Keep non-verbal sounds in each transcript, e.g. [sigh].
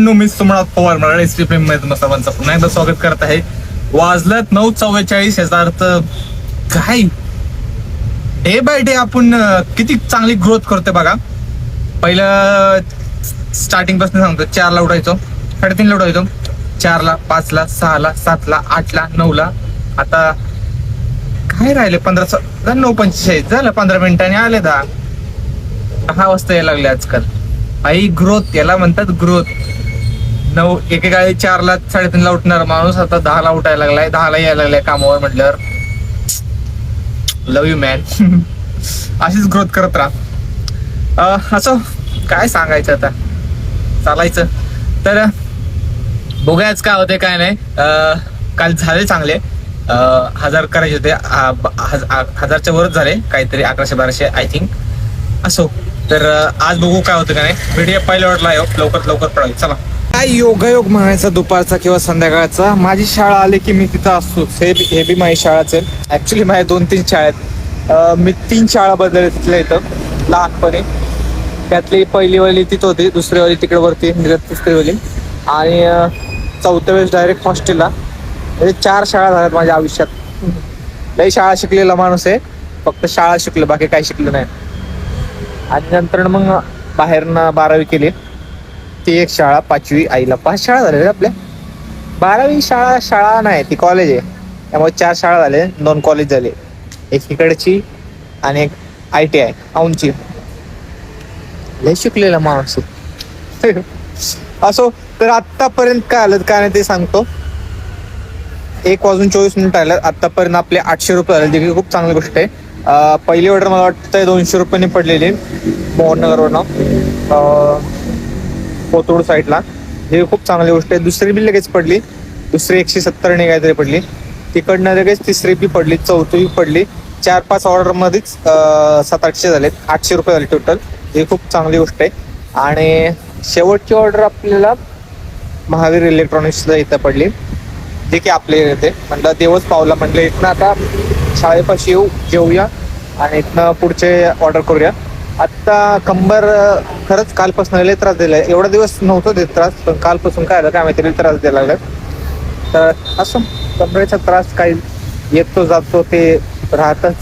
No मी सुमनाथ पवार मराठी एस प्रेममध्ये सर्वांचं पुन्हा एकदा स्वागत करत आहे. वाजल्यात नऊ चव्वेचाळीस याचा अर्थ काय? डे बाय डे आपण किती चांगली ग्रोथ करतोय बघा. पहिलं स्टार्टिंगपासून सांगतो चारला उठायचो साडेतीनला उठायचो. चारला पाचला सहाला सातला आठला नऊला. आता काय राहिले? पंधरा नऊ पंचेचाळीस झालं पंधरा मिनिटांनी आले दहा. दहा वाजता यायला लागले आजकाल. आई ग्रोथ याला म्हणतात ग्रोथ नऊ एकेकाळी चारला साडेतीनला उठणार माणूस. आता दहाला उठायला लागलाय. दहाला यायला लागलाय कामावर म्हटल्यावर. लव यू मॅन अशीच ग्रोथ करत राहा. असं काय सांगायचं आता? चालायचं. तर बघूयाच काय होते काय नाही. काल झाले चांगले. हजार करायचे होते. हजारच्या वरच झाले. काहीतरी अकराशे बाराशे आय थिंक असो. तर आज बघू काय होतं का नाही. व्हिडिओ पहिल्या वाटला लवकर लवकर पडावी. चला. काय योगायोग म्हणायचा दुपारचा किंवा संध्याकाळचा? माझी शाळा आली की मी तिथं असतोच. हे बी- हे बी माझी शाळाच आहे. ऍक्च्युली माझ्या दोन तीन शाळा आहेत मी तीन शाळा बदलले तिथल्या इथं लहानपणी. त्यातली पहिलीवाली तिथं होती दुसरी वाली तिकडे वरती तिसरी वाली. आणि चौथ्या वेळेस डायरेक्ट हॉस्टेलला म्हणजे चार शाळा झाल्यात माझ्या आयुष्यात. लई शाळा शिकलेला माणूस आहे. फक्त शाळा शिकलो बाकी काही शिकलो नाही. आणि नंतर मग बाहेरनं बारावी केली. ती एक शाळा पाचवी आईला पाच शाळा झाल्या आपल्या. बारावी शाळा शाळा नाही ती कॉलेज आहे. त्यामुळे चार शाळा झाले दोन कॉलेज झाले. एक इकडची आणि एक आय टी आय औंची लय शिकलेला माणूस [laughs] असो तर आतापर्यंत काय आलं काय नाही ते सांगतो. एक वाजून चोवीस मिनिट आलं आतापर्यंत आपले आठशे रुपये आले जे की खूप चांगली गोष्ट आहे. पहिली ऑर्डर मला वाटतं दोनशे रुपयांनी पडलेली मोहननगरवरनं कोथरूड साईडला हे खूप चांगली गोष्ट आहे. दुसरी बी लगेच पडली. दुसरी एकशे सत्तरने काहीतरी पडली. तिकडनं लगेच तिसरी बी पडली. चौथी पडली. चार पाच ऑर्डर मध्येच सात आठशे झालेत. आठशे रुपये झाले टोटल ही खूप चांगली गोष्ट आहे. आणि शेवटची ऑर्डर आपल्याला महावीर इलेक्ट्रॉनिक्सला इथं पडली. जे की आपले येते म्हटलं देवच पावला. म्हटलं इथनं आता शाळेपाशी येऊ जेऊया. आणि इथनं पुढचे ऑर्डर करूया. आत्ता कंबर खरंच कालपासून लय त्रास दिलाय एवढा दिवस नव्हतो देत त्रास पण कालपासून काय आलं काय माहिती त्रास द्यायला लागला तर असं कंबरेचा त्रास काही येतो जातो ते राहतच.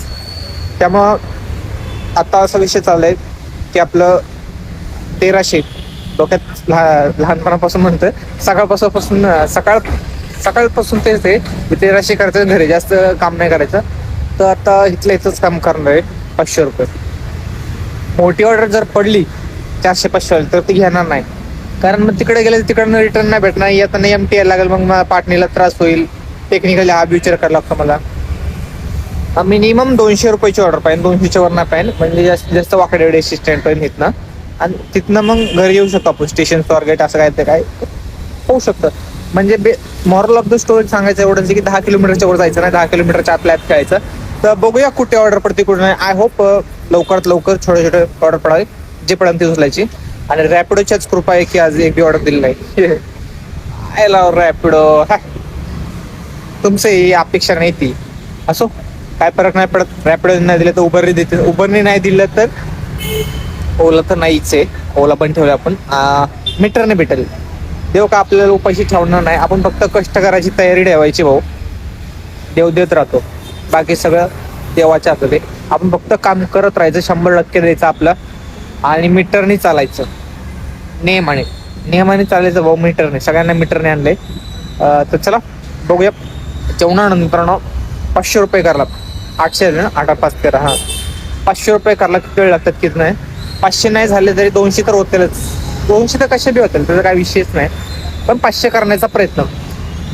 त्यामुळं आता असा विषय चाललाय की आपलं तेराशे डोक्यात लहा- लहानपणापासून म्हणतोय सकाळपासून सकाळ सकाळपासून तेच ते तेराशे करायचं घरी जास्त काम नाही करायचं. तर आता इथलं इथंच काम करणार आहे पाचशे रुपये. मोठी ऑर्डर जर पडली चारशे पाचशे तर ती घेणार नाही. कारण मग तिकडे गेले तिकडनं रिटर्न नाही भेटणार. येताना एम टी यायला लागेल मग मला पाटणीला त्रास होईल. टेक्निकली हा विचार करायला लागतो मला. मिनिमम दोनशे रुपयाची ऑर्डर पाहिजे. दोनशेच्या वर नाही पाहिजे. म्हणजे जास्तीत जास्त वाकडे असिस्टंट पाहिजे तिथनं आणि तिथनं मग घरी येऊ शकतो आपण. स्टेशन स्वारगेट असं काय ते काय. होऊ शकतं. म्हणजे बे मॉरल ऑफ द स्टोरी सांगायचं एवढंच की दहा किलोमीटरच्या वर जायचं नाही. दहा किलोमीटरच्या आतल्या आत खेळायचं. तर बघूया कुठे ऑर्डर पडते कुठे नाही. आय होप लवकरात लवकर छोटे छोटे ऑर्डर पडावे जे पडेल ते उचलायची. आणि रॅपिडोच्याच कृपा आहे की आज एक बी ऑर्डर दिली नाही. आय लव रॅपिडो तुमचं ही अपेक्षा नाही ती. असो काय फरक नाही पडत. रॅपिडो नाही दिलं तर उबरने देते. उबरने नाही दिलं तर ओला तर नाहीच आहे. ओला पण ठेवलं आपण. मीटरने भेटेल. देव का आपल्याला उपाशी ठेवणार नाही? आपण फक्त कष्ट करायची तयारी ठेवायची भाऊ. देव देत राहतो. बाकी सगळं देवाच्या हातात आहे आपण फक्त काम करत राहायचं शंभर टक्के द्यायचं आपलं. आणि मीटरने चालायचं. नियमाने नियमाने चालायचं भाऊ मीटरने. सगळ्यांना मीटरने आणले तर चला बघूया. जेवणानंतर पाचशे रुपये करला आठशे आले ना? आठ पाच तेरा हा. पाचशे रुपये करला किती वेळ लागतात किती नाही? पाचशे नाही झाले तरी दोनशे तर होतीलच. दोनशे तर कसे बी होतील त्याचा काही विषयच नाही. पण पाचशे करण्याचा प्रयत्न.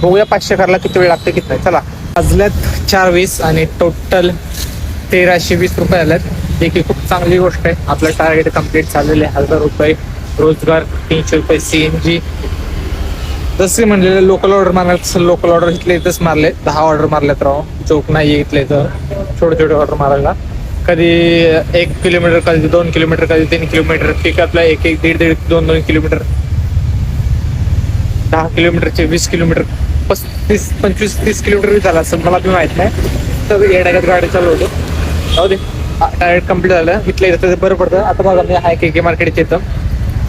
बघूया पाचशे करायला किती वेळ लागते किती नाही. चला. वाजल्यात चार वीस आणि टोटल तेराशे वीस रुपये आल्यात. जे की खूप चांगली गोष्ट आहे. आपलं टार्गेट कंप्लीट झालेले हजार रुपये. रोजगार तीनशे रुपये सीएनजी जसे म्हणलेले लोकल ऑर्डर मारायला तसं लोकल ऑर्डर इथले इथंच मारले. दहा ऑर्डर मारलेत राव. चौक नाही इथले इथं. छोटे छोटे ऑर्डर मारायला. कधी एक किलोमीटर कधी दोन किलोमीटर कधी तीन किलोमीटर पिकअपला एक एक दीड दीड दोन दोन किलोमीटर दहा किलोमीटरचे वीस किलोमीटर पस्तीस पंचवीस तीस किलोमीटर झाला असं मला बी माहीत नाही. तर येण्यागत गाडी चालवतो जाऊ दे डायरेक्ट कंप्लीट झालं. इथलं येतं ते बरं पडतं. आता बघा मी हाय के के मार्केटच्या इथं.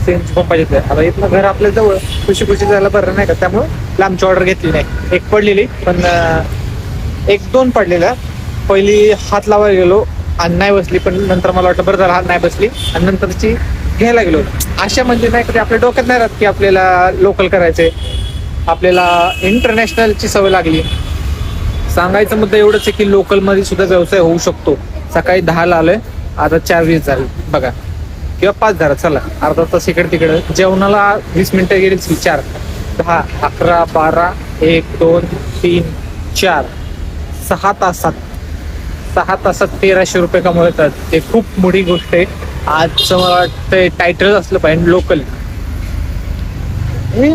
सेंच पंपाचे ते आता इथलं घर आपल्या जवळ. खुशी खुशी जायला बरं नाही का? त्यामुळं लांबची ऑर्डर घेतली नाही. एक पडलेली पण एक दोन पडलेल्या. पहिली हात लावायला गेलो आणि नाही बसली पण नंतर मला वाटलं बरं झालं हात नाही बसली. आणि नंतरची घ्यायला गेलो. अशा म्हणजे नाही कधी आपल्या डोक्यात नाही राहत की आपल्याला लोकल करायचे आपल्याला इंटरनॅशनलची सवय लागली. सांगायचा मुद्दा एवढंच आहे की लोकलमध्ये सुद्धा व्यवसाय होऊ शकतो. सकाळी दहाला आलोय आता चार वीस झाले. बघा. किंवा पाच झाला चला. अर्धा तास इकडे तिकडे. जेवणाला वीस मिनिटं गेलीच चार. दहा अकरा बारा एक दोन तीन चार. सहा तासात. सहा तासात तेराशे रुपये कमवतात ते खूप मोठी गोष्ट आहे. आजचं मला वाटतं टायटल असलं पाहिजे लोकल हे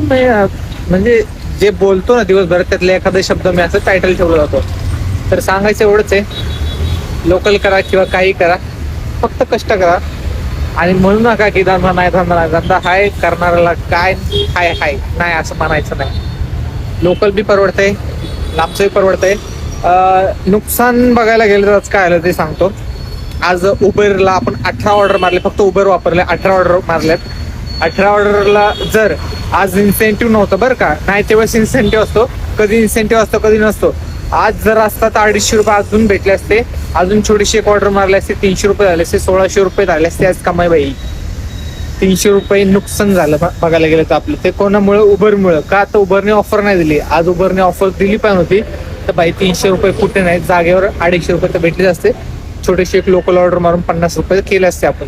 म्हणजे जे बोलतो ना दिवसभर त्यातले एखादा शब्द मी असं टायटल ठेवला जातो तर सांगायचं एवढंच आहे लोकल करा किंवा काही करा फक्त कष्ट करा. आणि म्हणू नका की धंदा नाही धंदा नाही धंदा हाय करणाऱ्याला काय हाय हाय नाही असं म्हणायचं नाही. लोकल बी परवडतंय लांबचंही परवडतंय. नुकसान बघायला गेलं तर आज काय आलं ते सांगतो. आज उबेरला आपण अठरा ऑर्डर मारले फक्त उबर वापरले अठरा ऑर्डर मारल्यात अठरा ऑर्डरला जर आज इन्सेंटिव्ह नव्हतं बरं का नाही तेव्हाच इन्सेंटिव्ह असतो कधी इन्सेंटिव्ह असतो कधी नसतो. आज जर असतात अडीचशे रुपये अजून भेटले असते अजून छोटीशी एक ऑर्डर मारली असते तीनशे रुपये झाले असते सोळाशे रुपये झाले असते आज कमाई बाई. तीनशे रुपये नुकसान झालं ब- बघायला गेलं तर आपलं. ते कोणामुळे? उबरमुळं. का तर उबरने ऑफर नाही दिली? आज उबरने ऑफर दिली पण होती. तर बाई तीनशे रुपये कुठे नाही जागेवर अडीचशे रुपये तर भेटलेच असते. छोटेशी एक लोकल ऑर्डर मारून पन्नास रुपये केले असते आपण.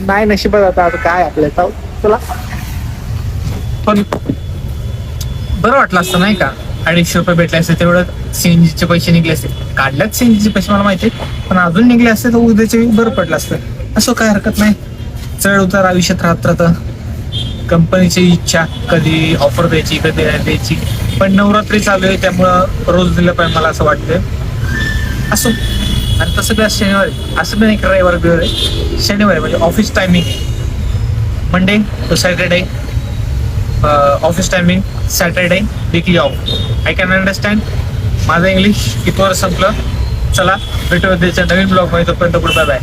नाही नशिबात आता आता काय आपल्या जाऊ तुला पण बरं वाटलं असतं नाही का? अडीचशे रुपये भेटले असते तेवढं सीएनजीचे पैसे निघले असते. काढल्यात सीएनजीचे पैसे मला माहिती पण अजून निघले असते तर उद्याचे वेळी बरं पडलं असतं. असं काय हरकत नाही. चढ उतार आयुष्यात राहत राहतं. कंपनीची इच्छा कधी ऑफर द्यायची कधी नाही द्यायची. पण नवरात्री चालू आहे त्यामुळं रोज दिलं पाहिजे मला असं वाटतं असो. तसं काय शनिवारी. असं पण एक रविवार बिवार आहे. शनिवारी म्हणजे office timing Monday to Saturday office timing Saturday weekly off I can understand माझं इंग्लिश इथवर संपलं. चला भेटू उद्याच्या नवीन ब्लॉगमध्ये. तोपर्यंत गुड बाय बाय